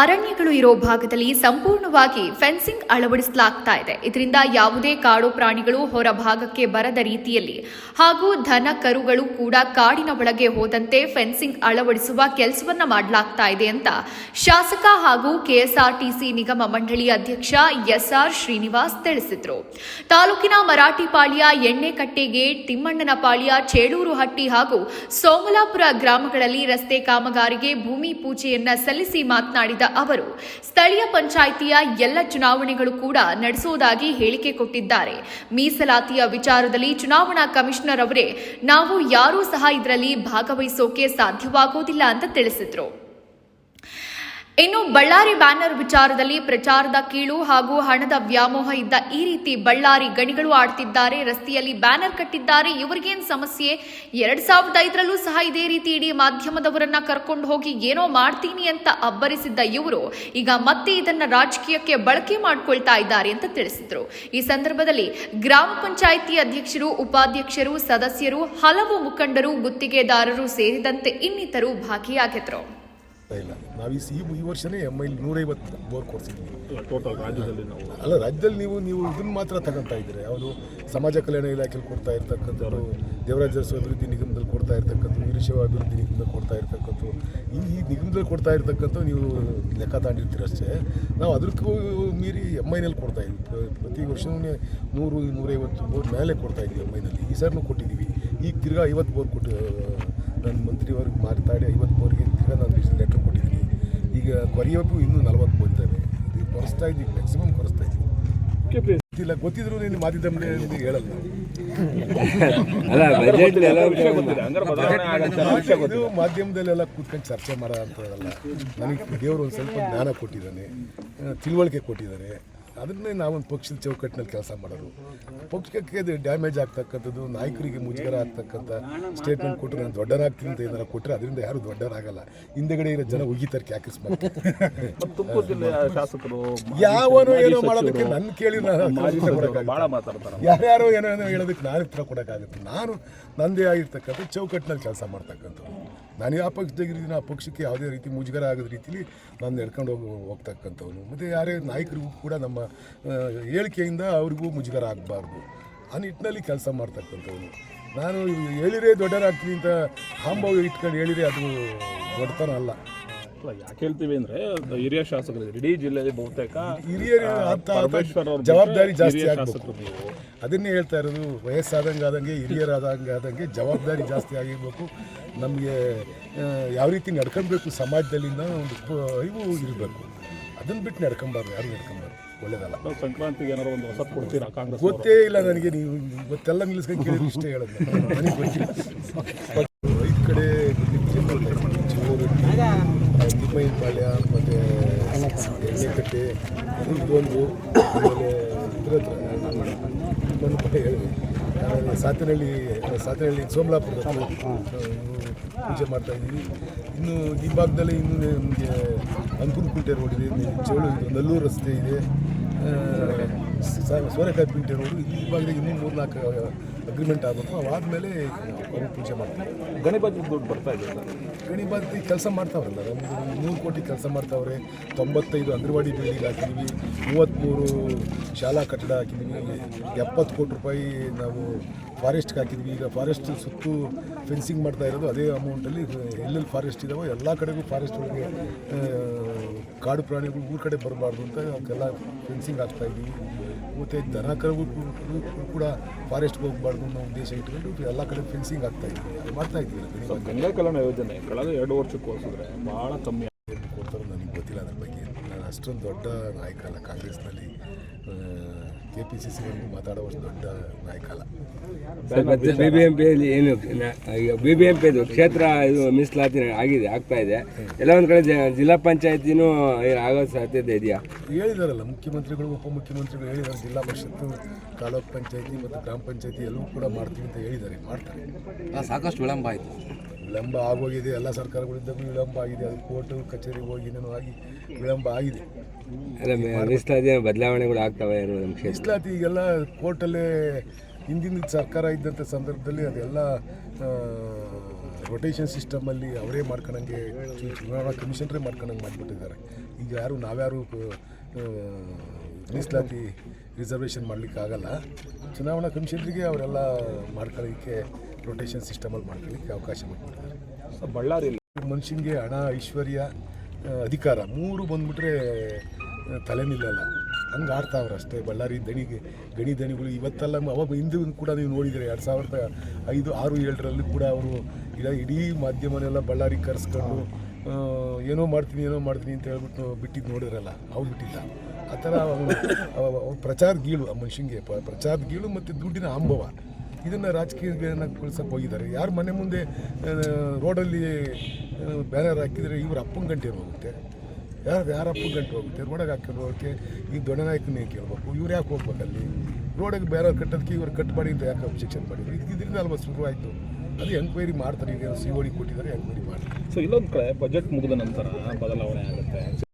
ಅರಣ್ಯಗಳು ಇರೋ ಭಾಗದಲ್ಲಿ ಸಂಪೂರ್ಣವಾಗಿ ಫೆನ್ಸಿಂಗ್ ಅಳವಡಿಸಲಾಗ್ತಾ ಇದೆ. ಇದರಿಂದ ಯಾವುದೇ ಕಾಡು ಪ್ರಾಣಿಗಳು ಹೊರ ಭಾಗಕ್ಕೆ ಬರದ ರೀತಿಯಲ್ಲಿ ಹಾಗೂ ದನ ಕರುಗಳು ಕೂಡ ಕಾಡಿನ ಒಳಗೆ ಹೋದಂತೆ ಫೆನ್ಸಿಂಗ್ ಅಳವಡಿಸುವ ಕೆಲಸವನ್ನ ಮಾಡಲಾಗ್ತಾ ಇದೆ ಅಂತ ಶಾಸಕ ಹಾಗೂ ಕೆಎಸ್ಆರ್ಟಿಸಿ ನಿಗಮ ಮಂಡಳಿ ಅಧ್ಯಕ್ಷ ಎಸ್ಆರ್ ಶ್ರೀನಿವಾಸ್ ತಿಳಿಸಿದ್ರು. ತಾಲೂಕಿನ ಮರಾಠಿಪಾಳ್ಯ ಎಣ್ಣೆಕಟ್ಟೆಗೆ ತಿಮ್ಮಣ್ಣನ ಪಾಳ್ಯ ಚೇಳೂರು ಹಟ್ಟಿ ಹಾಗೂ ಸೋಮಲಾಪುರ ಗ್ರಾಮಗಳಲ್ಲಿ ರಸ್ತೆ ಕಾಮಗಾರಿಗೆ ಭೂಮಿ ಪೂಜೆಯನ್ನ ಸಲ್ಲಿಸಿ ಮಾತನಾಡಿದ ಅವರು, ಸ್ಥಳೀಯ ಪಂಚಾಯಿತಿಯ ಎಲ್ಲ ಚುನಾವಣೆಗಳು ಕೂಡ ನಡೆಸುವುದಾಗಿ ಹೇಳಿಕೆ ಕೊಟ್ಟಿದ್ದಾರೆ. ಮೀಸಲಾತಿಯ ವಿಚಾರದಲ್ಲಿ ಚುನಾವಣಾ ಕಮಿಷನರ್ ಅವರೇ, ನಾವು ಯಾರೂ ಸಹ ಇದರಲ್ಲಿ ಭಾಗವಹಿಸೋಕೆ ಸಾಧ್ಯವಾಗುವುದಿಲ್ಲ ಅಂತ ತಿಳಿಸಿದ್ರು. ಇನ್ನು ಬಳ್ಳಾರಿ ಬ್ಯಾನರ್ ವಿಚಾರದಲ್ಲಿ ಪ್ರಚಾರದ ಕೀಳು ಹಾಗೂ ಹಣದ ವ್ಯಾಮೋಹ ಇದ್ದ ಈ ರೀತಿ ಬಳ್ಳಾರಿ ಗಣಿಗಳು ಆಡ್ತಿದ್ದಾರೆ, ರಸ್ತೆಯಲ್ಲಿ ಬ್ಯಾನರ್ ಕಟ್ಟಿದ್ದಾರೆ, ಇವರಿಗೇನ್ ಸಮಸ್ಯೆ? ಎರಡ್ ಸಾವಿರದ ಐದರಲ್ಲೂ ಸಹ ಇದೇ ರೀತಿ ಇಡೀ ಮಾಧ್ಯಮದವರನ್ನ ಕರ್ಕೊಂಡು ಹೋಗಿ ಏನೋ ಮಾಡ್ತೀನಿ ಅಂತ ಅಬ್ಬರಿಸಿದ್ದ ಇವರು ಈಗ ಮತ್ತೆ ಇದನ್ನ ರಾಜಕೀಯಕ್ಕೆ ಬಳಕೆ ಮಾಡಿಕೊಳ್ತಾ ಇದ್ದಾರೆ ಅಂತ ತಿಳಿಸಿದ್ರು. ಈ ಸಂದರ್ಭದಲ್ಲಿ ಗ್ರಾಮ ಪಂಚಾಯಿತಿ ಅಧ್ಯಕ್ಷರು, ಉಪಾಧ್ಯಕ್ಷರು, ಸದಸ್ಯರು, ಹಲವು ಮುಖಂಡರು, ಗುತ್ತಿಗೆದಾರರು ಸೇರಿದಂತೆ ಇನ್ನಿತರು ಭಾಗಿಯಾಗಿದ್ರು. ಇಲ್ಲ. ನಾವು ಈ ಸಿ ಈ ವರ್ಷನೇ ಎಂ ಐ ನೂರೈವತ್ತು ಬೋರ್ ಕೊಡ್ಸಿದ್ವಿ. ಟೋಟಲ್ ರಾಜ್ಯದಲ್ಲಿ ನಾವು. ಅಲ್ಲ ರಾಜ್ಯದಲ್ಲಿ ನೀವು ನೀವು ಇದನ್ನು ಮಾತ್ರ ತಗೊಂತಾ ಇದ್ದೀರಿ. ಯಾವುದು ಸಮಾಜ ಕಲ್ಯಾಣ ಇಲಾಖೆಯಲ್ಲಿ ಕೊಡ್ತಾ ಇರ್ತಕ್ಕಂಥವ್ರು ದೇವರಾಜ ಅಭಿವೃದ್ಧಿ ನಿಗಮದಲ್ಲಿ ಕೊಡ್ತಾ ಇರ್ತಕ್ಕಂಥ ವೀರಶೈವ ಅಭಿವೃದ್ಧಿ ನಿಗಮದಲ್ಲಿ ಕೊಡ್ತಾ ಇರ್ತಕ್ಕಂಥ ಈ ಈ ನಿಗಮದಲ್ಲಿ ಕೊಡ್ತಾ ಇರ್ತಕ್ಕಂಥ ನೀವು ಲೆಕ್ಕ ತಾಂಡಿರ್ತೀರ ಅಷ್ಟೇ. ನಾವು ಅದಕ್ಕೂ ಮೀರಿ ಎಂ ಐನಲ್ಲಿ ಕೊಡ್ತಾ ಇದ್ದೀವಿ ಪ್ರ- ಪ್ರತಿ ವರ್ಷವೂ ನೂರು ನೂರೈವತ್ತು ಬೋರ್ ಮೇಲೆ ಕೊಡ್ತಾ ಇದ್ವಿ ಎಂ ಐನಲ್ಲಿ ಈ ಸರ್ನೂ ಕೊಟ್ಟಿದ್ದೀವಿ. ಈಗ ತಿರ್ಗಾ ಐವತ್ತು ಬೋರ್ ಕೊಟ್ಟು ನನ್ನ ಮಂತ್ರಿಯವ್ರಿಗೆ ಮಾತಾಡಿ ಐವತ್ತು ಬೋರ್ಗೆ ತಿರ್ಗಾ ನಾನು ಲೆಟ್ರ್ ಕೊಟ್ಟಿದ್ದೀನಿ ಈಗ ಕೊರಿಯೋಕ್ಕೂ ಇನ್ನೂ ನಲವತ್ತು ಇದ್ದಾವೆ ಇದು ಕೊರೆಸ್ತಾ ಇದ್ದೀವಿ ಮ್ಯಾಕ್ಸಿಮಮ್ ಕೊರೆಸ್ತಾ ಇದ್ದೀವಿ. ಇಲ್ಲ ಗೊತ್ತಿದ್ರು ನೀನು ಮಾಧ್ಯಮದಲ್ಲಿ ನಿಮಗೆ ಹೇಳಲ್ಲ. ಇದು ಮಾಧ್ಯಮದಲ್ಲೆಲ್ಲ ಕೂತ್ಕೊಂಡು ಚರ್ಚೆ ಮಾಡೋ ಹೇಳಲ್ಲ ನನಗೆ ದೇವರು ಒಂದು ಸ್ವಲ್ಪ ಜ್ಞಾನ ಕೊಟ್ಟಿದ್ದಾನೆ ತಿಳುವಳಿಕೆ ಕೊಟ್ಟಿದ್ದಾನೆ ಅದನ್ನೇ ನಾವೊಂದು ಪಕ್ಷದ ಚೌಕಟ್ಟಿನಲ್ಲಿ ಕೆಲಸ ಮಾಡೋರು. ಪಕ್ಷಕ್ಕೆ ಡ್ಯಾಮೇಜ್ ಆಗ್ತಕ್ಕಂಥದ್ದು ನಾಯಕರಿಗೆ ಮುಜುಗರ ಆಗ್ತಕ್ಕಂಥ ಸ್ಟೇಟ್ಮೆಂಟ್ ಕೊಟ್ಟರೆ ನಾನು ದೊಡ್ಡರಾಗ್ತೀನಿ ಅಂತ ಏನಾರ ಕೊಟ್ಟರೆ ಅದರಿಂದ ಯಾರು ದೊಡ್ಡರಾಗಲ್ಲ. ಹಿಂದೆಗಡೆ ಇರೋ ಜನ ಉಗಿತಾರೆ ಕ್ಯಾಕಸ್ ಮಾಡ್ತಾರೆ. ಮತ್ತು ತುಮಕೂರು ಜಿಲ್ಲೆಯ ಶಾಸಕರು ಯಾವನು ಏನೋ ಮಾಡೋದಕ್ಕೆ ನನ್ನ ಕೇಳಿ. ಭಾಳ ಮಾತಾಡ್ತಾರೆ. ಯಾರ್ಯಾರೋ ಏನೋ ಏನೋ ಹೇಳೋದಕ್ಕೆ ನಾನು ಉತ್ತರ ಕೊಡೋಕ್ಕಾಗುತ್ತೆ. ನಾನು ನಂದೇ ಆಗಿರ್ತಕ್ಕಂಥ ಚೌಕಟ್ಟಿನಲ್ಲಿ ಕೆಲಸ ಮಾಡ್ತಕ್ಕಂಥದ್ದು ನಾನು ಯಾವ ಪಕ್ಷದಾಗಿರ್ತೀನಿ ಆ ಪಕ್ಷಕ್ಕೆ ಯಾವುದೇ ರೀತಿ ಮುಜುಗರ ಆಗದ ರೀತಿಲಿ ನಾನು ನಡ್ಕೊಂಡು ಹೋಗಿ ಹೋಗ್ತಕ್ಕಂಥವ್ನು. ಮತ್ತು ಯಾರೇ ನಾಯಕರಿಗೂ ಕೂಡ ನಮ್ಮ ಹೇಳಿಕೆಯಿಂದ ಅವ್ರಿಗೂ ಮುಜುಗರ ಆಗಬಾರ್ದು. ಆ ನಿಟ್ಟಿನಲ್ಲಿ ಕೆಲಸ ಮಾಡ್ತಕ್ಕಂಥವ್ನು. ನಾನು ಹೇಳಿರೇ ದೊಡ್ಡರಾಗ್ತೀನಿ ಅಂತ ಹಾಂಬವ್ ಇಟ್ಕೊಂಡು ಹೇಳಿರೇ ಅದು ದೊಡ್ಡತನ ಅಲ್ಲ. ಯಾಕೆ ಹೇಳ್ತೀವಿ ಅಂದ್ರೆ ಅದು ಹಿರಿಯ ಶಾಸಕರು ಇಡೀ ಜಿಲ್ಲೆಯಲ್ಲಿ ಬಹುತೇಕ ಹಿರಿಯರು ಜವಾಬ್ದಾರಿ ಜಾಸ್ತಿ ಶಾಸಕರು ನೀವು. ಅದನ್ನೇ ಹೇಳ್ತಾ ಇರೋದು ವಯಸ್ಸಾದಂಗೆ ಆದಂಗೆ ಹಿರಿಯರಾದಂಗೆ ಆದಂಗೆ ಜವಾಬ್ದಾರಿ ಜಾಸ್ತಿ ಆಗಿರಬೇಕು. ನಮಗೆ ಯಾವ ರೀತಿ ನಡ್ಕೊಬೇಕು ಸಮಾಜದಲ್ಲಿ ಒಂದು ಇವು ಇರಬೇಕು. ಅದನ್ನು ಬಿಟ್ಟು ನಡ್ಕೊಂಬಾರ್ದು ಯಾರು ನಡ್ಕೊಂಬಾರ್ದು. ಒಳ್ಳೇದಲ್ಲ. ಸಂಕ್ರಾಂತಿಗೆ ಏನಾರು ಒಂದು ಹೊಸ ಕೊಡ್ತೀರಾ ಕಾಂಗ್ರೆಸ್ ಗೊತ್ತೇ ಇಲ್ಲ ನನಗೆ ನೀವು ಇವತ್ತೆಲ್ಲ ನಿಲ್ಲಿಸ್ಕೊಂಡು ಕೇಳಿದ್ರೆ ಇಷ್ಟೇ ಹೇಳೋದು. ನನಗೆ ಗೊತ್ತಿಲ್ಲ. ಐದು ಕಡೆ ಪಾಳ್ಯ ಮತ್ತು ಎಣ್ಣೆಕಟ್ಟೆ ಒಂದು ಆಮೇಲೆ ಇದ್ರ ಹತ್ರ ಇನ್ನೊಂದು ಕೂಡ ಹೇಳಿದೆ. ಸಾತಿನಹಳ್ಳಿ ಸಾತನಹಳ್ಳಿ ಸೋಮಲಾಪುರದ ಪೂಜೆ ಮಾಡ್ತಾ ಇದ್ದೀವಿ. ಇನ್ನು ಈ ಭಾಗದಲ್ಲಿ ಇನ್ನು ನಮಗೆ ಅಂಕುನಕುಂಟೆ ರೋಡ್ ಇದೆ ಚೋಳು ಇದು ನಲ್ಲೂರು ರಸ್ತೆ ಇದೆ. ಸೋರೆಕಾಯಿ ಪಿಂಟೆ ರೋಡು. ಈ ಭಾಗದಲ್ಲಿ ಇನ್ನೂ ಮೂರು ನಾಲ್ಕು ಅಗ್ರಿಮೆಂಟ್ ಆಗಬೇಕು ಅವಾದಮೇಲೆ ಅವರು ಪೂಜೆ ಮಾಡ್ತಾರೆ. ಗಣಿಬಾತಿ ದುಡ್ಡು ಬರ್ತಾ ಇದೆ ಸರ್. ಗಣಿ ಕೆಲಸ ಮಾಡ್ತಾವ್ರಲ್ಲ ನಮ್ಮದು ನೂರು ಕೋಟಿ ಕೆಲಸ ಮಾಡ್ತಾವ್ರೆ. ತೊಂಬತ್ತೈದು ಅಂಗನವಾಡಿ ಬಿಲ್ಡಿಂಗ್ ಹಾಕಿದ್ವಿ. ಮೂವತ್ತ್ಮೂರು ಶಾಲಾ ಕಟ್ಟಡ ಹಾಕಿದ್ವಿ. ಎಪ್ಪತ್ತು ಕೋಟಿ ರೂಪಾಯಿ ನಾವು ಫಾರೆಸ್ಟ್ಗೆ ಹಾಕಿದ್ವಿ. ಈಗ ಫಾರೆಸ್ಟ್ ಸುತ್ತು ಫೆನ್ಸಿಂಗ್ ಮಾಡ್ತಾ ಇರೋದು. ಅದೇ ಅಮೌಂಟಲ್ಲಿ ಎಲ್ಲೆಲ್ಲಿ ಫಾರೆಸ್ಟ್ ಇದಾವೋ ಎಲ್ಲ ಕಡೆಗೂ ಫಾರೆಸ್ಟ್ ಒಳಗೆ ಕಾಡು ಪ್ರಾಣಿಗಳು ಊರ ಕಡೆ ಬರಬಾರ್ದು ಅಂತ ಅವಕ್ಕೆಲ್ಲ ಫೆನ್ಸಿಂಗ್ ಹಾಕ್ತಾ ಇದ್ದೀವಿ ಮತ್ತು ದನ ಕರುಗಳು ಕೂಡ ಫಾರೆಸ್ಟ್ಗೆ ಹೋಗಬಾರ್ದು. ಅನ್ನೋ ದಿವಸ ಇಟ್ಕೊಂಡು ಎಲ್ಲ ಕಡೆ ಫೆನ್ಸಿಂಗ್ ಆಗ್ತಾ ಇದೆ. ಅದು ಮಾಡ್ತಾ ಇದ್ದೀವಿ ಗಂಗಾ ಕಲ್ಯಾಣ ಯೋಜನೆ ಕಳೆದ ಎರಡು ವರ್ಷಕ್ಕೆ ಹೋಲಿಸಿದ್ರೆ ಭಾಳ ಕಮ್ಮಿ ಕೊಡ್ತಾರೋ ನನಗೆ ಗೊತ್ತಿಲ್ಲ ಅದ್ರ ಬಗ್ಗೆ. ನಾನು ಅಷ್ಟೊಂದು ದೊಡ್ಡ ನಾಯಕ ಅಲ್ಲ ಕಾಂಗ್ರೆಸ್ನಲ್ಲಿ ಕೆ ಪಿ ಸಿ ಸಿವರೆಗೂ ದೊಡ್ಡ ನಾಯಕ ಅಲ್ಲ. ಮತ್ತೆ ಬಿ ಬಿ ಎಂ ಪಿಯಲ್ಲಿ ಏನು ಬಿ ಬಿ ಎಂ ಪಿದು ಕ್ಷೇತ್ರ ಇದು ಮೀಸಲಾತಿ ಆಗಿದೆ ಆಗ್ತಾ ಇದೆ. ಎಲ್ಲ ಒಂದು ಕಡೆ ಜ- ಜಿಲ್ಲಾ ಪಂಚಾಯತಿನೂ ಆಗೋ ಸಾಧ್ಯತೆ ಇದೆಯಾ? ಹೇಳಿದಾರಲ್ಲ ಮುಖ್ಯಮಂತ್ರಿಗಳು ಉಪಮುಖ್ಯಮಂತ್ರಿಗಳು ಹೇಳಿದ್ದಾರೆ ಜಿಲ್ಲಾ ಪರಿಷತ್ತು ತಾಲೂಕ್ ಪಂಚಾಯತಿ ಮತ್ತು ಗ್ರಾಮ ಪಂಚಾಯತಿ ಎಲ್ಲವೂ ಕೂಡ ಮಾಡ್ತೀವಿ ಅಂತ ಹೇಳಿದ್ದಾರೆ ಮಾಡ್ತಾರೆ. ಸಾಕಷ್ಟು ವಿಳಂಬ ಆಯಿತು. ವಿಳಂಬ ಆಗೋಗಿದೆ ಎಲ್ಲ ಸರ್ಕಾರಗಳಿಂದ ವಿಳಂಬ ಆಗಿದೆ. ಅದು ಕೋರ್ಟು ಕಚೇರಿಗೆ ಹೋಗಿ ನಾನು ಆಗಿ ವಿಳಂಬ ಆಗಿದೆ. ಮೀಸಲಾತಿ ಬದಲಾವಣೆಗಳು ಆಗ್ತವೆ ಮೀಸಲಾತಿ ಈಗೆಲ್ಲ ಕೋರ್ಟಲ್ಲೇ ಹಿಂದಿನ ಸರ್ಕಾರ ಇದ್ದಂಥ ಸಂದರ್ಭದಲ್ಲಿ ಅದೆಲ್ಲ ರೊಟೇಷನ್ ಸಿಸ್ಟಮಲ್ಲಿ ಅವರೇ ಮಾಡ್ಕೊಳಂಗೆ ಚು- ಚುನಾವಣಾ ಕಮಿಷನ್ರೇ ಮಾಡ್ಕೊಳಂಗೆ ಮಾಡಿಬಿಟ್ಟಿದ್ದಾರೆ. ಈಗ ಯಾರು ನಾವ್ಯಾರು ಮೀಸಲಾತಿ ರಿಸರ್ವೇಷನ್ ಮಾಡಲಿಕ್ಕೆ ಆಗಲ್ಲ ಚುನಾವಣಾ ಕಮಿಷನರಿಗೆ ಅವರೆಲ್ಲ ಮಾಡ್ಕೊಳ್ಳೋಕ್ಕೆ ರೊಟೇಷನ್ ಸಿಸ್ಟಮಲ್ಲಿ ಮಾಡ್ಕೊಳ್ಳಿಕ್ಕೆ ಅವಕಾಶ ಮಾಡ್ತಾರೆ ಸೊ ಬಳ್ಳಾರಿಯಲ್ಲಿ ಮನುಷ್ಯನಿಗೆ ಹಣ, ಐಶ್ವರ್ಯ ಅಧಿಕಾರ ಮೂರು ಬಂದ್ಬಿಟ್ರೆ ತಲೆ ನಿಲ್ಲಲ್ಲ ಹಂಗೆ ಆಡ್ತಾವ್ರೆ ಅಷ್ಟೇ. ಬಳ್ಳಾರಿ ದಣಿಗೆ, ಗಣಿ ದಣಿಗಳು ಇವತ್ತೆಲ್ಲ ಅವಾಗ ಹಿಂದೂ ಕೂಡ ನೀವು ನೋಡಿದರೆ ಎರಡು ಸಾವಿರದ ಐದು, ಆರು, ಏಳರಲ್ಲಿ ಕೂಡ ಅವರು ಇಡ, ಇಡೀ ಮಾಧ್ಯಮನೆಲ್ಲ ಬಳ್ಳಾರಿ ಕರೆಸ್ಕೊಂಡು ಏನೋ ಮಾಡ್ತೀನಿ ಏನೋ ಮಾಡ್ತೀನಿ ಅಂತ ಹೇಳ್ಬಿಟ್ಟು ಬಿಟ್ಟಿದ್ದು ನೋಡಿರಲ್ಲ ಅವ್ರು ಬಿಟ್ಟಿಲ್ಲ ಆ ಥರ ಪ್ರಚಾರದ ಗೀಳು ಆ ಮನುಷ್ಯನಿಗೆ ಪ್ರಚಾರದ ಗೀಳು ಮತ್ತು ದುಡ್ಡಿನ ಅಂಬವ ಇದನ್ನು ರಾಜಕೀಯಗಳನ್ನ ಹೋಗಿದ್ದಾರೆ. ಯಾರು ಮನೆ ಮುಂದೆ ರೋಡಲ್ಲಿ ಬ್ಯಾನರ್ ಹಾಕಿದರೆ ಇವ್ರ ಅಪ್ಪನ ಗಂಟೆ ಹೋಗುತ್ತೆ. ಯಾರು, ಯಾರ ಅಪ್ಪನ ಗಂಟೆ ಹೋಗುತ್ತೆ? ರೋಡಾಗ ಹಾಕೊಂಡು ಹೋಗೋಕ್ಕೆ ಈ ದೊಡ್ಡನಾಯಕನೇ ಕೇಳಬೇಕು? ಇವ್ರು ಯಾಕೆ ಹೋಗ್ಬೇಕು ಅಲ್ಲಿ? ರೋಡಿಗೆ ಬ್ಯಾನರ್ ಕಟ್ಟೋದಕ್ಕೆ ಇವ್ರು ಕಟ್ ಮಾಡಿ ಅಂತ ಯಾಕೆ ಅಬ್ಜೆಕ್ಷನ್ ಮಾಡಿದ್ರು? ಇದು, ಇದರಿಂದ ಅಲ್ವಾ ಶುರುವಾಯಿತು? ಅದು ಎಂಕ್ವೈರಿ ಮಾಡ್ತಾರೆ ಈಗ ಸಿ ಓಡಿ ಕೊಟ್ಟಿದ್ದಾರೆ ಎಂಕ್ವೈರಿ ಮಾಡಿ ಸೊ ಇಲ್ಲೊಂದು ಕಡೆ ಬಜೆಟ್ ಮುಗಿದ ನಂತರ ಬದಲಾವಣೆ ಆಗುತ್ತೆ.